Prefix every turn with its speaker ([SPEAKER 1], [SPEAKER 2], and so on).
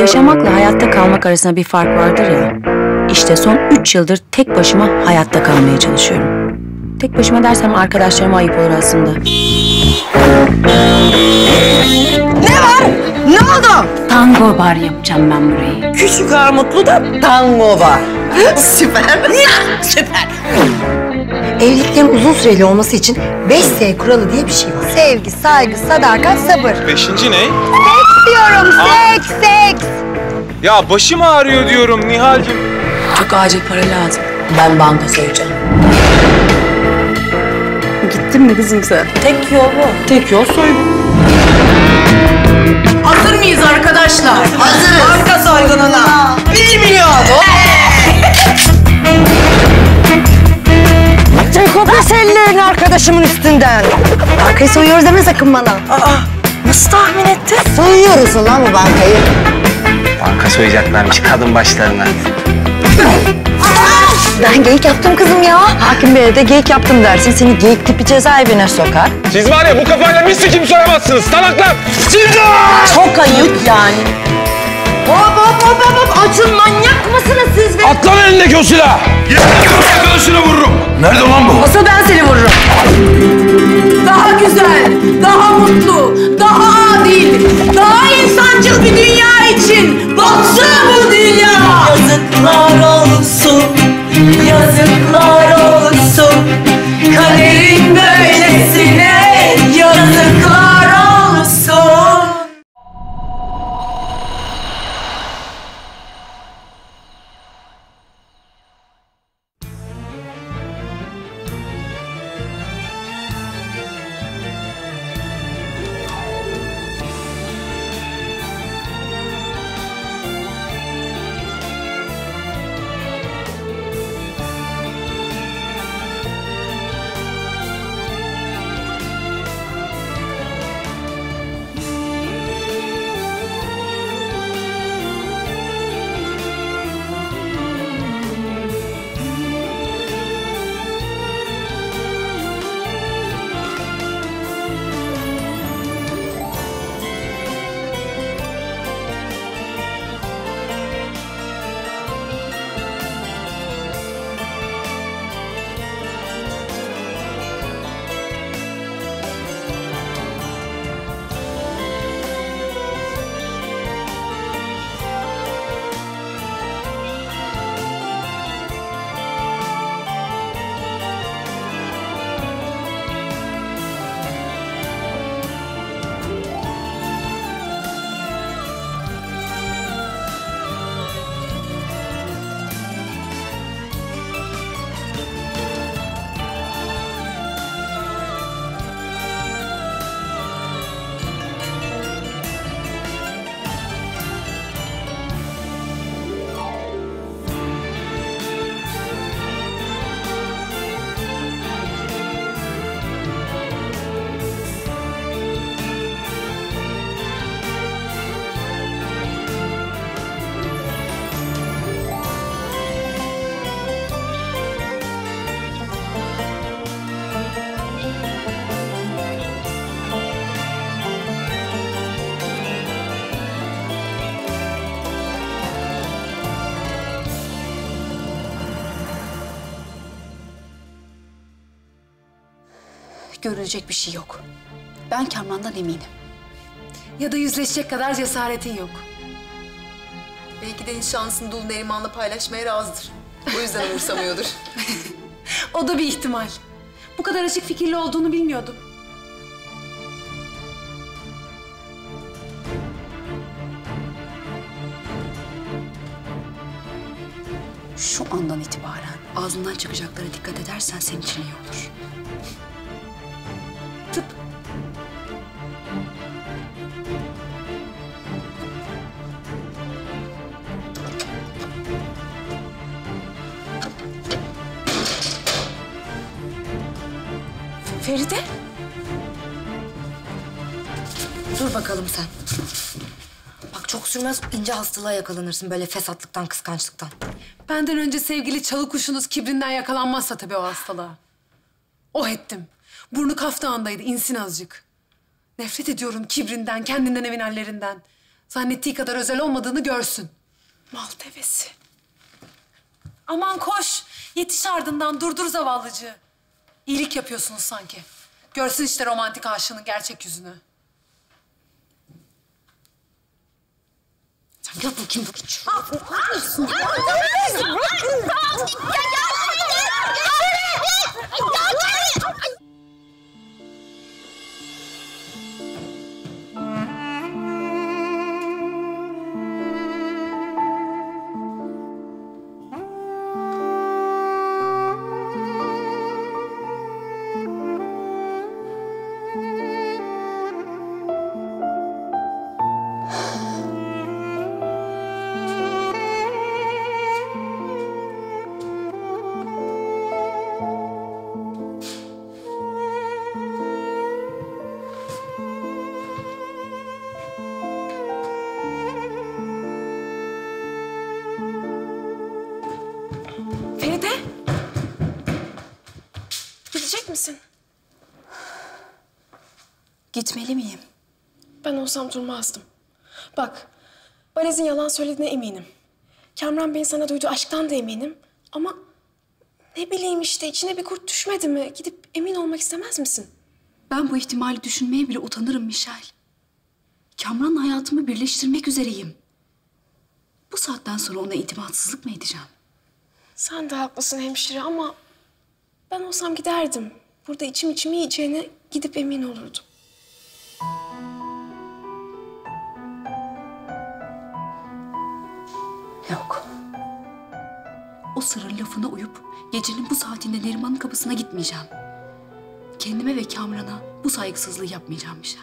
[SPEAKER 1] Yaşamakla hayatta kalmak arasında bir fark vardır ya. İşte son üç yıldır tek başıma hayatta kalmaya çalışıyorum. Tek başıma dersem arkadaşlarıma ayıp olur aslında.
[SPEAKER 2] Ne oldu?
[SPEAKER 1] Tango bar yapacağım ben burayı.
[SPEAKER 2] Küçük Armutlu'da tango var. Süper. Süper.
[SPEAKER 3] Evliliklerin uzun süreli olması için 5S kuralı diye bir şey var. Sevgi, saygı, sadakat, sabır.
[SPEAKER 4] Beşinci ne?
[SPEAKER 3] Diyorum seks, seks.
[SPEAKER 4] Ya başım ağrıyor diyorum Nihal'cim.
[SPEAKER 1] Çok acil para lazım. Ben banka soyacağım.
[SPEAKER 2] Gittin mi kızım sen?
[SPEAKER 1] Tek yol bu.
[SPEAKER 2] Tek yol soygun.
[SPEAKER 5] Hazır mıyız arkadaşlar?
[SPEAKER 2] Hazırız. Banka soygununa. Bir milyon. Çek ellerini arkadaşımın üstünden.
[SPEAKER 3] Arkayı soyuyoruz deme sakın bana.
[SPEAKER 2] Aa, nasıl tahmin ettin?
[SPEAKER 3] Soyuyoruz ulan bu bankayı.
[SPEAKER 6] Banka soyacaklarmış kadın başlarına.
[SPEAKER 3] Ben geyik yaptım kızım ya.
[SPEAKER 2] Hakim Bey'e de geyik yaptım dersin. Seni geyik tipi cezaevine sokar.
[SPEAKER 4] Siz var ya bu kafayla bir sikim soyamazsınız salaklar. Siz
[SPEAKER 2] Çok ayıp yani. Hop hop hop hop hop. Açın manyak mısınız siz be?
[SPEAKER 4] At lan elindeki o silahı. Arkadaşına vururum. Nerede lan bu?
[SPEAKER 2] Asıl ben
[SPEAKER 7] Görülecek bir şey yok. Ben Kamran'dan eminim. Ya da yüzleşecek kadar cesaretin yok.
[SPEAKER 5] Belki Deniz şansını Dul Neriman'la paylaşmaya razıdır. O yüzden umursamıyordur.
[SPEAKER 7] O da bir ihtimal. Bu kadar açık fikirli olduğunu bilmiyordum. Şu andan itibaren ağzından çıkacaklara dikkat edersen senin için iyi olur. Tıp. Feride?
[SPEAKER 3] Dur bakalım sen. Bak çok sürmez ince hastalığa yakalanırsın böyle fesatlıktan, kıskançlıktan.
[SPEAKER 7] Benden önce sevgili çalı kuşunuz kibrinden yakalanmazsa tabii o hastalığa. Oh ettim. Burnu kaftağındaydı, insin azıcık. Nefret ediyorum kibrinden, kendinden evin hallerinden. Zannettiği kadar özel olmadığını görsün. Mal devesi. Aman koş. Yetiş ardından durdur zavallıcığı. İyilik yapıyorsunuz sanki. Görsün işte romantik aşığının gerçek yüzünü.
[SPEAKER 2] Sen gel bakayım bakayım.
[SPEAKER 5] Feride.
[SPEAKER 8] Gitmeli miyim?
[SPEAKER 5] Ben olsam durmazdım. Bak, Balez'in yalan söylediğine eminim. Kamran Bey'in sana duyduğu aşktan da eminim. Ama ne bileyim işte içine bir kurt düşmedi mi? Gidip emin olmak istemez misin?
[SPEAKER 8] Ben bu ihtimali düşünmeye bile utanırım Michel. Kamran'la hayatımı birleştirmek üzereyim. Bu saatten sonra ona itimatsızlık mı edeceğim?
[SPEAKER 5] Sen de haklısın hemşire ama ben olsam giderdim. Burada içim içimi yiyeceğine gidip emin olurdum.
[SPEAKER 8] Yok. O sırrın lafına uyup gecenin bu saatinde Neriman'ın kapısına gitmeyeceğim. Kendime ve Kamran'a bu saygısızlığı yapmayacağım Michel.